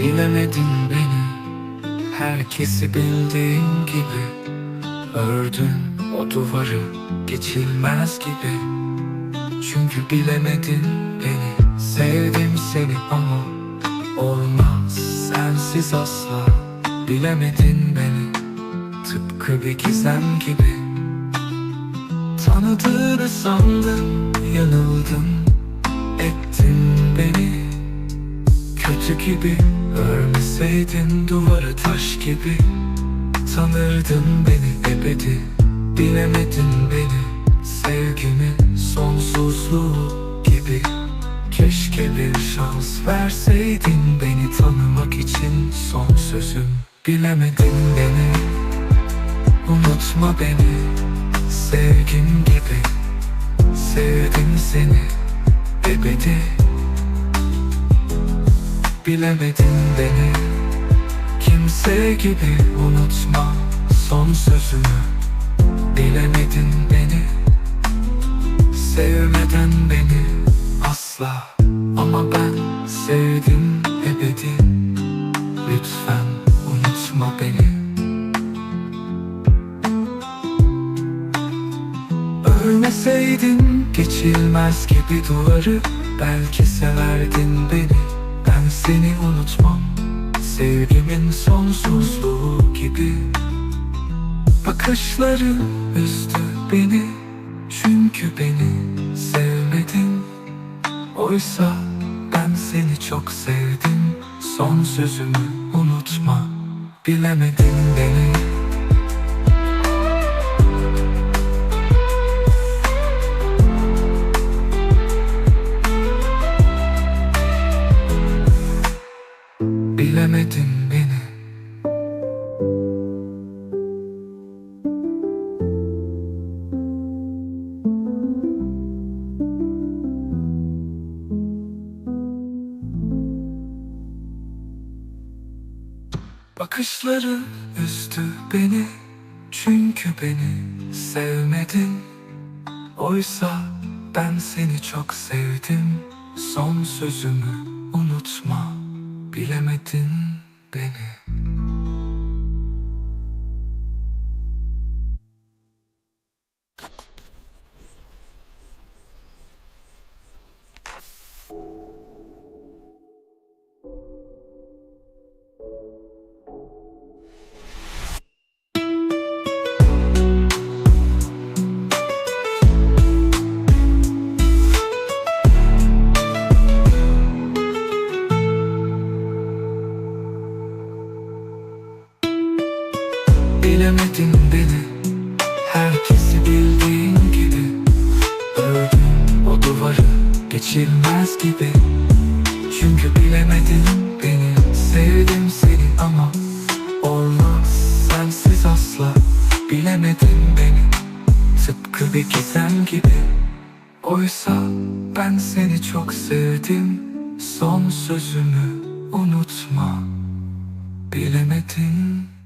Bilemedin beni Herkesi bildiğin gibi. Ördün o duvarı geçilmez gibi. Çünkü bilemedin beni Sevdim seni ama Olmaz sensiz asla. Bilemedin beni Tıpkı bir gizem gibi. Tanıdığını sandım Yanıldım Kötü gibi Örmeseydin duvarı taş gibi. Tanırdın beni ebedi Bilemedin beni. Sevgimin sonsuzluğu gibi. Keşke bir şans verseydin beni tanımak için son sözüm. Bilemedin beni Unutma beni. Sevgim gibi Sevdim seni Ebedi Bilemedin beni. Kimse gibi unutma son sözümü. Bilemedin beni. Sevmeden beni asla. Ama ben sevdim ebedi. Lütfen unutma beni. Ölmeseydin geçilmez gibi duvarı Belki severdin beni. Ben seni unutmam. Sevgimin sonsuzluğu gibi. Bakışları üzdü beni. Çünkü beni sevmedin. Oysa ben seni çok sevdim. Son sözümü unutma. Bilemedin beni Bakışları üzdü beni Çünkü beni sevmedin. Oysa ben seni çok sevdim Son sözümü unutma Bilemedin beni Bilemedin beni. Herkesi bildiğin gibi. Ördün o duvarı geçilmez gibi. Çünkü bilemedin beni. Sevdim seni ama Olmaz. Sensiz asla Bilemedin beni. Tıpkı bir gizem gibi. Oysa ben seni çok sevdim. Son sözümü unutma. Bilemedin